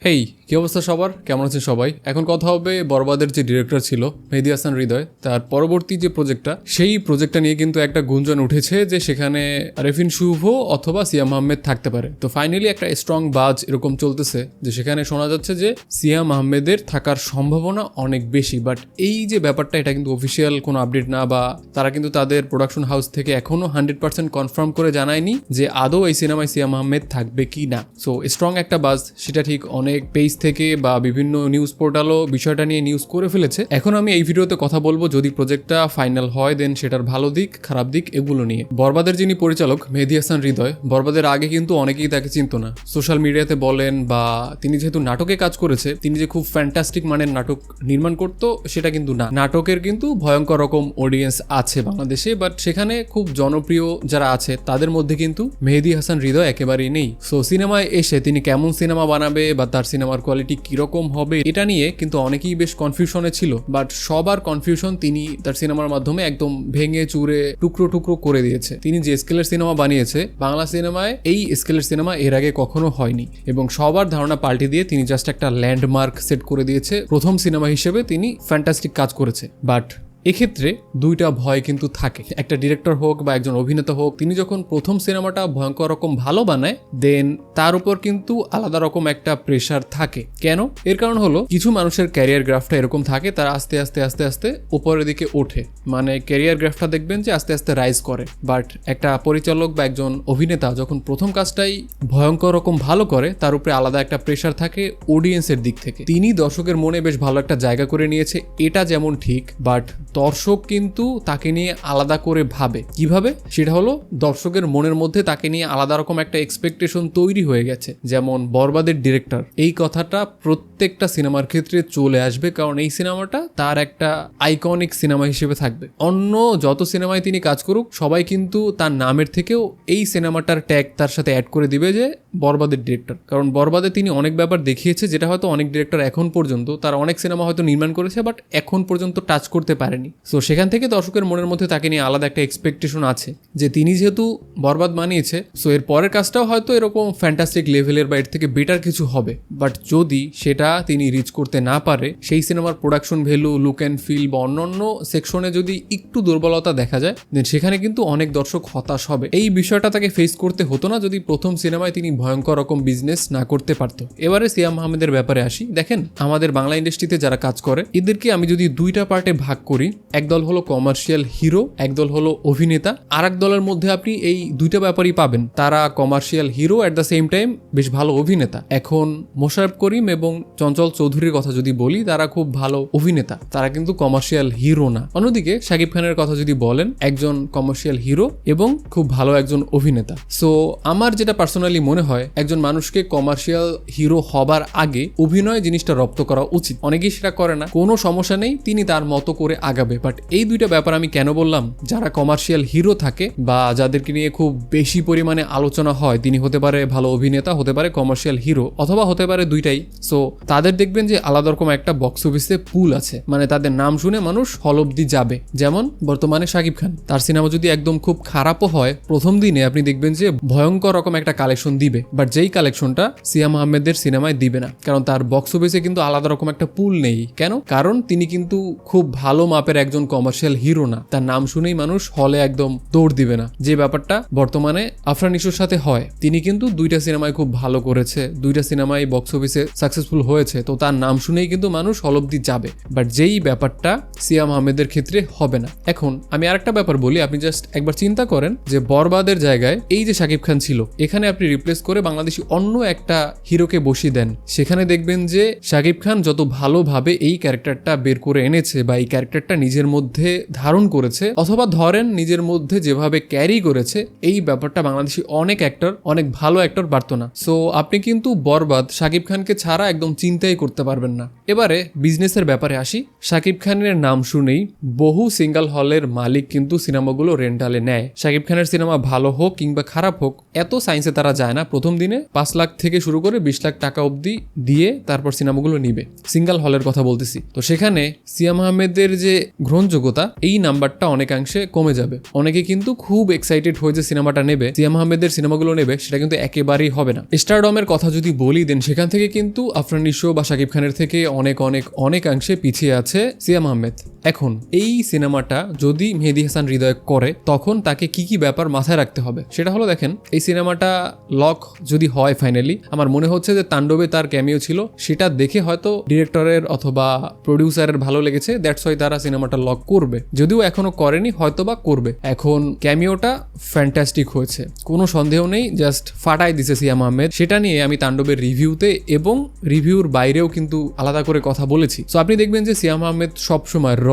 Hey. কি অবস্থা সবার? কেমন আছেন সবাই? এখন কথা হবে বরবাদের যে ডিরেক্টর ছিল, মেহেদি হাসান হৃদয়, তার পরবর্তী যে প্রজেক্টটা সেই প্রজেক্টটা নিয়ে কিন্তু একটা গুঞ্জন উঠেছে যে সেখানে আরেফিন শুভ অথবা সিয়াম আহমেদ থাকতে পারে। তো ফাইনালি একটা স্ট্রং বাজ এরকম চলতেছে যে সেখানে শোনা যাচ্ছে যে সিয়াম আহমেদের থাকার সম্ভাবনা অনেক বেশি। বাট এই যে ব্যাপারটা, এটা কিন্তু অফিসিয়াল কোনো আপডেট না বা তারা কিন্তু তাদের প্রোডাকশন হাউস থেকে এখনও হান্ড্রেড পার্সেন্ট কনফার্ম করে জানায়নি যে আদৌ এই সিনেমায় সিয়াম আহমেদ থাকবে কি না সো স্ট্রং একটা বাজ, সেটা ঠিক অনেক পেজ থেকে বা বিভিন্ন নিউজ পোর্টালও বিষয়টা নিয়ে নিউজ করে ফেলেছে। এখন আমি এই ভিডিওতে কথা বলব যদি প্রজেক্টটা ফাইনাল হয় দেন সেটার ভালো দিক, খারাপ দিক এগুলো নিয়ে। বরবাদের যিনি পরিচালক, মেহেদি হাসান হৃদয়, বরবাদের আগে কিন্তু অনেকেই তাকে চিনত না। সোশ্যাল মিডিয়াতে বলেন বা তিনি যেহেতু নাটকে কাজ করেছে, তিনি যে খুব ফ্যান্টাস্টিক মানের নাটক নির্মাণ করতো, সেটা কিন্তু না। নাটকের কিন্তু ভয়ঙ্কর রকম অডিয়েন্স আছে বাংলাদেশে বাট সেখানে খুব জনপ্রিয় যারা আছে, তাদের মধ্যে কিন্তু মেহেদি হাসান হৃদয় একেবারেই নেই। সো সিনেমায় এসে তিনি কেমন সিনেমা বানাবে বা তার সিনেমার কোয়ালিটি কীরকম হবে, এটা নিয়ে কিন্তু অনেকেই বেশ কনফিউশনে ছিল। বাট সবার কনফিউশন তিনি তার সিনেমার মাধ্যমে একদম ভেঙে চুরে টুকরো টুকরো করে দিয়েছে। তিনি যে স্কেলের সিনেমা বানিয়েছে, বাংলা সিনেমায় এই স্কেলের সিনেমা এর আগে কখনো হয়নি। এবং সবার ধারণা পাল্টে দিয়ে তিনি জাস্ট একটা ল্যান্ডমার্ক সেট করে দিয়েছে। প্রথম সিনেমা হিসেবে তিনি ফ্যান্টাস্টিক কাজ করেছে। বাট এক্ষেত্রে দুইটা ভয় কিন্তু থাকে। একটা ডিরেক্টর হোক বা একজন অভিনেতা হোক, তিনি যখন প্রথম সিনেমাটা ভয়ঙ্কর রকম ভালো বানায় দেন তার উপর কিন্তু আলাদা রকম একটা প্রেশার থাকে। কেন? এর কারণ হলো, কিছু মানুষের ক্যারিয়ার গ্রাফটা এরকম থাকে, তারা আস্তে আস্তে আস্তে আস্তে উপরের দিকে ওঠে। মানে ক্যারিয়ার গ্রাফটা দেখবেন যে আস্তে আস্তে রাইজ করে। বাট একটা পরিচালক বা একজন অভিনেতা যখন প্রথম কাজটাই ভয়ঙ্কর রকম ভালো করে, তার উপরে আলাদা একটা প্রেশার থাকে অডিয়েন্সের দিক থেকে। তিনি দর্শকের মনে বেশ ভালো একটা জায়গা করে নিয়েছে, এটা যেমন ঠিক বাট দর্শক কিন্তু তাকে নিয়ে আলাদা করে ভাবে। কীভাবে? সেটা হলো দর্শকের মনের মধ্যে তাকে নিয়ে আলাদা রকম একটা এক্সপেকটেশন তৈরি হয়ে গেছে, যেমন বরবাদের ডিরেক্টর এই কথাটা প্রত্যেকটা সিনেমার ক্ষেত্রে চলে আসবে, কারণ এই সিনেমাটা তার একটা আইকনিক সিনেমা হিসেবে থাকবে। অন্য যত সিনেমায় তিনি কাজ করুক, সবাই কিন্তু তার নামের থেকেও এই সিনেমাটার ট্যাগ তার সাথে অ্যাড করে দিবে যে বরবাদের ডিরেক্টর কারণ বরবাদে তিনি অনেক ব্যাপার দেখিয়েছে, যেটা হয়তো অনেক ডিরেক্টর এখন পর্যন্ত, তার অনেক সিনেমা হয়তো নির্মাণ করেছে বাট এখন পর্যন্ত টাচ করতে পারেনি। সো সেখান থেকে দর্শকের মনের মধ্যে তাকে নিয়ে আলাদা একটা এক্সপেকটেশন আছে যে তিনি যেহেতু বরবাদ মানিয়েছে সো এর পরের কাজটাও হয়তো এরকম ফ্যান্টাস্টিক লেভেলের বা এর থেকে বেটার কিছু হবে। বাট যদি সেটা তিনি রিচ করতে না পারে, সেই সিনেমার production value look and feel বা অন্যান্য সেকশনে যদি একটু দুর্বলতা দেখা যায় দেন সেখানে কিন্তু অনেক দর্শক হতাশ হবে। এই বিষয়টা তাকে ফেস করতে হতো না যদি প্রথম সিনেমায় তিনি ভয়ঙ্কর রকম বিজনেস না করতে পারতো। এবারে সিয়াম আহমেদের ব্যাপারে আসি। দেখেন, আমাদের বাংলা ইন্ডাস্ট্রিতে যারা কাজ করে, এদেরকে আমি যদি দুইটা পার্টে ভাগ করি একদল হলো কমার্শিয়াল হিরো একদল হলো অভিনেতা। আর এক দলের মধ্যে আপনি এই দুইটা ব্যাপারই পাবেন। তারা commercial hero at the same time বেশ ভালো অভিনেতা। এখন মোশারফ করিম এবং চঞ্চল চৌধুরীর কথা যদি বলি, তারা খুব ভালো অভিনেতা। তারা কিন্তু কমার্শিয়াল হিরো না। অন্যদিকে শাকিব খানের কথা যদি বলেন, একজন কমার্শিয়াল হিরো এবং খুব ভালো একজন অভিনেতা। সো আমার যেটা পার্সোনালি মনে হয়, একজন মানুষকে কমার্শিয়াল হিরো হবার আগে অভিনয় জিনিসটা রপ্ত করা উচিত। অনেকেই সেটা করে না। কোনো সমস্যা নেই, তিনি তার মতো করে আগাবে বাট এই দুইটা ব্যাপার আমি কেন বললাম? যারা কমার্শিয়াল হিরো থাকে বা যাদেরকে নিয়ে খুব বেশি পরিমাণে আলোচনা হয়, তিনি হতে পারে ভালো অভিনেতা, হতে পারে কমার্শিয়াল হিরো অথবা হতে পারে দুইটাই। সো তাদের দেখবেন যে আলাদা রকম একটা বক্স অফিসে পুল আছে। মানে তাদের নাম শুনে মানুষ হল অব্দি যাবে। যেমন বর্তমানে শাকিব খান। তার সিনেমা যদি একদম খুব খারাপও হয়, প্রথম দিনে আপনি দেখবেন যে ভয়ঙ্কর রকম একটা কালেকশন দিবে। বাট যেই কালেকশনটা সিয়াম আহমেদের সিনেমায় দিবে না। কারণ তার বক্স অফিসে কিন্তু আলাদা রকম একটা পুল নেই। কেন? কারণ তিনি কিন্তু খুব ভালো মাপের একজন কমার্শিয়াল হিরো না। তার নাম শুনেই মানুষ হলে একদম দৌড় দিবে না। যে ব্যাপারটা বর্তমানে আফরান ইস্যুর সাথে হয়। তিনি কিন্তু দুইটা সিনেমায় খুব ভালো করেছে। দুইটা সিনেমায় বক্স অফিসে সাকসেসফুল হয়েছে। তো তার নাম শুনেই কিন্তু মানুষ হল অব্দি যাবে। বাট যেই ব্যাপারটা সিয়াম আহমেদের ক্ষেত্রে হবে না। এখন আমি আরেকটা ব্যাপার বলি। আপনি জাস্ট একবার চিন্তা করেন যে বরবাদের জায়গায় এই যে শাকিব খান ছিল, এখানে আপনি রিপ্লেস করে বাংলাদেশি অন্য একটা হিরোকে বসিয়ে দেন। সেখানে দেখবেন যে শাকিব খান যত ভালোভাবে এই ক্যারেক্টারটা বের করে এনেছে বা এই ক্যারেক্টারটা নিজের মধ্যে ধারণ করেছে অথবা ধরেন নিজের মধ্যে যেভাবে ক্যারি করেছে, এই ব্যাপারটা বাংলাদেশি অনেক অ্যাক্টর অনেক ভালো অ্যাক্টর পারতো না। সো আপনি কিন্তু বরবাদ শাকিব খানকে ছাড়া একদম চিন্তাই করতে পারবেন না। এবারে বিজনেসের ব্যাপারে আসি। শাকিব খানের নাম শুনেই বহু সিঙ্গেল হলের মালিক কিন্তু সিনেমাগুলো রেন্টালে নেয়। শাকিব খানের সিনেমা ভালো হোক কিংবা খারাপ হোক, এত সায়েন্সে তারা যায় না। প্রথম দিনে পাঁচ লাখ থেকে শুরু করে বিশ লাখ টাকা অবধি দিয়ে তারপর সিনেমাগুলো নিবে। সিঙ্গেল হলের কথা বলতেছি। তো সেখানে সিয়াম আহমেদের যে গ্রহণযোগ্যতা, এই নাম্বারটা অনেকাংশে কমে যাবে। অনেকে কিন্তু খুব এক্সাইটেড হয়ে যে সিনেমাটা নেবে সিয়াম আহমেদের সিনেমাগুলো নেবে, সেটা কিন্তু একেবারেই হবে না। স্টারডমের কথা যদি বলি দেন সেখান থেকে কিন্তু আফরান নিশো বা শাকিব খানের থেকে অনেক অনেক, অনেকাংশে পিছিয়ে আছে সিয়াম আহমেদ। এখন, এই সিনেমাটা যদি মেহেদি হাসান হৃদয় করে, তখন তাকে কি কি ব্যাপার মাথায় রাখতে হবে? সেটা হলো দেখেন, এই সিনেমাটা লক যদি হয় ফাইনালি আমার মনে হচ্ছে যে তাণ্ডবে তার ক্যামিও ছিল, সেটা দেখে হয়তো ডিরেক্টরের অথবা প্রডিউসারের ভালো লেগেছে দ্যাটস ওয়াই তারা সিনেমাটা লক করবে, যদিও এখনও করেনি হয়তো বা করবে। এখন ক্যামিওটা ফ্যান্টাস্টিক হয়েছে। কোনো সন্দেহ নেই জাস্ট ফাটাই দিছে সিয়াম আহমেদ। সেটা নিয়ে আমি তাণ্ডবের রিভিউতে এবং রিভিউর বাইরেও কিন্তু আলাদা করে কথা বলেছি। সো আপনি দেখবেন যে সিয়াম আহমেদ সবসময় র,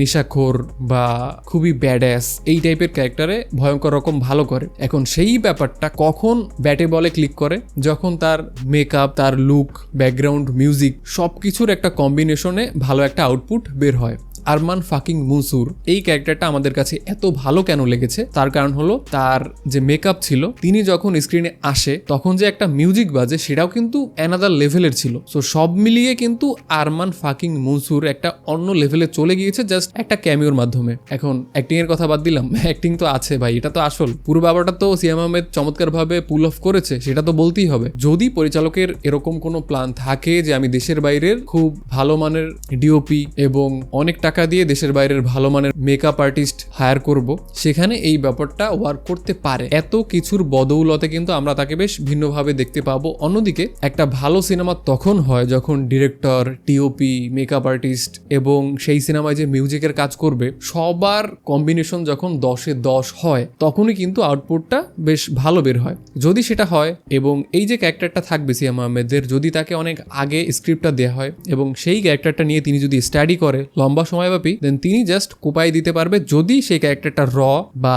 নিশাখোর বা খুবই ব্যাড্যাস এই টাইপের ক্যারেক্টারে ভয়ঙ্কর রকম ভালো করে। এখন সেই ব্যাপারটা কখন ব্যাটে বলে ক্লিক করে? যখন তার মেকআপ তার লুক ব্যাকগ্রাউন্ড মিউজিক সব কিছুর একটা কম্বিনেশনে ভালো একটা আউটপুট বের হয়। আরমান ফাকিং মুসুর এই ক্যারেক্টারটা আমাদের কাছে এত ভালো কেন লেগেছে? তার কারণ হলো, তার যে মেকআপ ছিল, তিনি যখন স্ক্রিনে আসে, তখন যে একটা মিউজিক বাজে, সেটাও কিন্তু অ্যানাদার লেভেলের ছিল। সো সব মিলিয়ে কিন্তু আরমান ফাকিং মনসুর একটা অন্য লেভেলে চলে গিয়েছে জাস্ট একটা ক্যামিওর মাধ্যমে। এখন অ্যাক্টিং এর কথা বাদ দিলাম অ্যাক্টিং তো আছে ভাই, এটা তো আসল। পুরো ব্যাপারটা তো সিয়াম আহমেদ চমৎকারভাবে পুল অফ করেছে, সেটা তো বলতেই হবে। যদি পরিচালকের এরকম কোনো প্ল্যান থাকে যে আমি দেশের বাইরের খুব ভালো মানের ডিওপি এবং অনেক টাকা দিয়ে দেশের বাইরের ভালো মানের মেকআপ আর্টিস্ট হায়ার করব, সেখানে এই ব্যাপারটা ওয়ার্ক করতে পারে। এত কিছুর বদৌলতে কিন্তু আমরা তাকে বেশ ভিন্নভাবে দেখতে পাবো। অন্যদিকে, একটা ভালো সিনেমা তখন হয় যখন ডিরেক্টর টিওপি মেকআপ আর্টিস্ট এবং সেই সিনেমায় যে মিউজিকের কাজ করবে, সবার কম্বিনেশন যখন দশে দশ হয়, তখনই কিন্তু আউটপুটটা বেশ ভালো বের হয়। যদি সেটা হয় এবং এই যে ক্যারেক্টারটা থাকবে সিয়াম আহমেদের, যদি তাকে অনেক আগে স্ক্রিপ্টটা দেওয়া হয় এবং সেই ক্যারেক্টারটা নিয়ে তিনি যদি স্টাডি করে, লম্বা সময়ব্যাপী দেন তিনি জাস্ট কোপাই দিতে পারবে যদি সেই ক্যারেক্টারটা র বা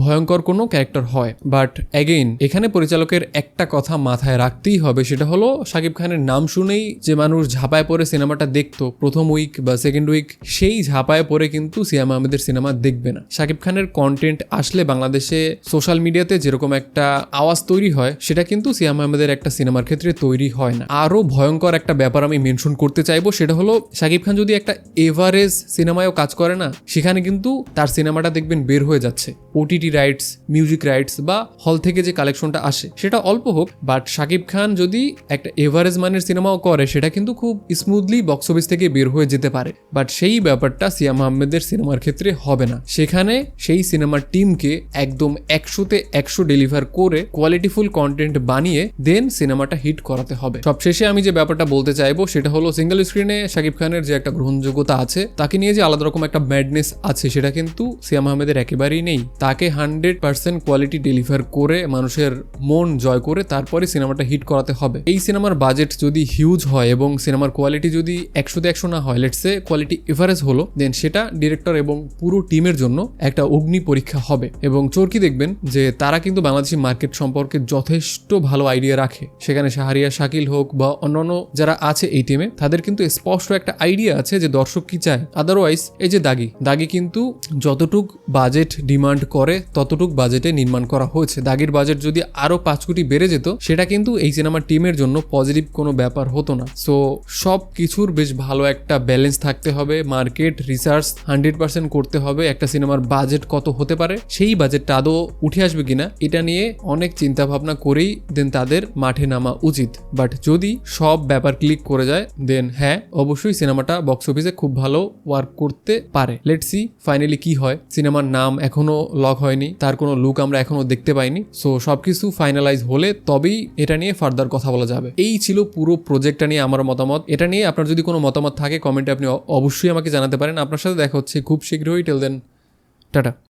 ভয়ঙ্কর কোনো ক্যারেক্টার হয়। বাট অ্যাগেইন এখানে পরিচালকের একটা কথা মাথায় রাখতেই হবে, সেটা হলো শাকিব খানের নাম শুনেই যে মানুষ ঝাঁপায় পড়ে সিনেমাটা দেখতো, প্রথম উইক বা সেকেন্ড উইক সেই ঝাঁপায় পড়ে কিন্তু সিয়াম আহমেদের সিনেমা দেখবে না। শাকিব খানের কন্টেন্ট আসলে বাংলাদেশে সোশ্যাল মিডিয়াতে যেরকম একটা আওয়াজ তৈরি হয়, সেটা কিন্তু সিয়াম আহমেদের একটা সিনেমার ক্ষেত্রে তৈরি হয় না। আরও ভয়ঙ্কর একটা ব্যাপার আমি মেনশন করতে চাইব, সেটা হলো শাকিব খান যদি একটা এভারেজ সিনেমায়ও কাজ করে না, সেখানে কিন্তু তার সিনেমাটা দেখবেন বের হয়ে যাচ্ছে। ওটিটি রাইটস মিউজিক রাইটস বা হল থেকে যে কালেকশনটা আসে, সেটা অল্প হোক বাট শাকিব খান যদি একটা এভারেজ মানের সিনেমাও করে, সেটা কিন্তু খুব স্মুথলি বক্স অফিস থেকে বের হয়ে যেতে পারে। বাট সেই ব্যাপারটা সিয়াম আহমেদের সিনেমার ক্ষেত্রে হবে না। সেখানে সেই সিনেমার টিমকে একদম একশোতে একশো ডেলিভার করে কোয়ালিটিফুল কন্টেন্ট বানিয়ে দেন সিনেমাটা হিট করাতে হবে। সবশেষে আমি যে ব্যাপারটা বলতে চাইব, সেটা হলো সিঙ্গেল স্ক্রিনে শাকিব খানের যে একটা গ্রহণযোগ্যতা আছে, তাকে নিয়ে যে আলাদা রকম একটা ম্যাডনেস আছে, সেটা কিন্তু সিয়াম আহমেদের একেবারেই নেই। তাকে হান্ড্রেড পার্সেন্ট কোয়ালিটি ডেলিভার করে মানুষের মন জয় করে তারপরে সিনেমাটা হিট করাতে হবে। এই সিনেমার বাজেট যদি হিউজ হয় এবং সিনেমার কোয়ালিটি যদি একশোতে একশো না হয় লেটসে কোয়ালিটি এভারেজ হলো দেন সেটা ডিরেক্টর এবং পুরো টিমের জন্য একটা অগ্নি পরীক্ষা হবে। এবং চোরকি দেখবেন যে তারা কিন্তু বাংলাদেশি মার্কেট সম্পর্কে যথেষ্ট ভালো আইডিয়া রাখে। সেখানে শাহরিয়া শাকিল হোক বা অন্যান্য যারা আছে এই টিমে তাদের কিন্তু স্পষ্ট একটা আইডিয়া আছে যে দর্শক কি চায়। আদারওয়াইজ এই যে দাগি দাগি কিন্তু যতটুক বাজেট ডিমান্ড করে ততটুক বাজেটে নির্মাণ করা হয়েছে। দাগির বাজেট যদি আরও পাঁচ কোটি বেড়ে যেত, সেটা কিন্তু এই সিনেমার টিমের জন্য পজিটিভ কোনো ব্যাপার হতো না। সো সব কিছুর বেশ ভালো একটা ব্যালেন্স থাকতে হবে মার্কেট রিসার্চ হান্ড্রেড পার্সেন্ট করতে হবে, একটা সিনেমার বাজেট কত হতে পারে, সেই বাজেটটা আদৌ উঠে আসবে কিনা, এটা নিয়ে অনেক চিন্তা ভাবনা করেই দেন তাদের মাঠে নামা উচিত। বাট যদি সব ব্যাপার ক্লিক করে যায় দেন হ্যাঁ অবশ্যই সিনেমাটা বক্স অফিসে খুব ভালো ওয়ার্ক করতে পারে। লেট সি ফাইনালি কি হয়। সিনেমার নাম এখনও লক হয়নি। তার কোনো লুক আমরা এখনও দেখতে পাইনি। সো সব কিছু ফাইনালাইজ হলে তবেই এটা নিয়ে ফার্দার কথা বলা যাবে। এই ছিল পুরো প্রজেক্টটা নিয়ে আমার মতামত। এটা নিয়ে আপনার যদি কোনো মতামত থাকে কমেন্টে আপনি অবশ্যই আমাকে জানাতে পারেন। আপনার সাথে দেখা হচ্ছে খুব শীঘ্রই। Tell then tata.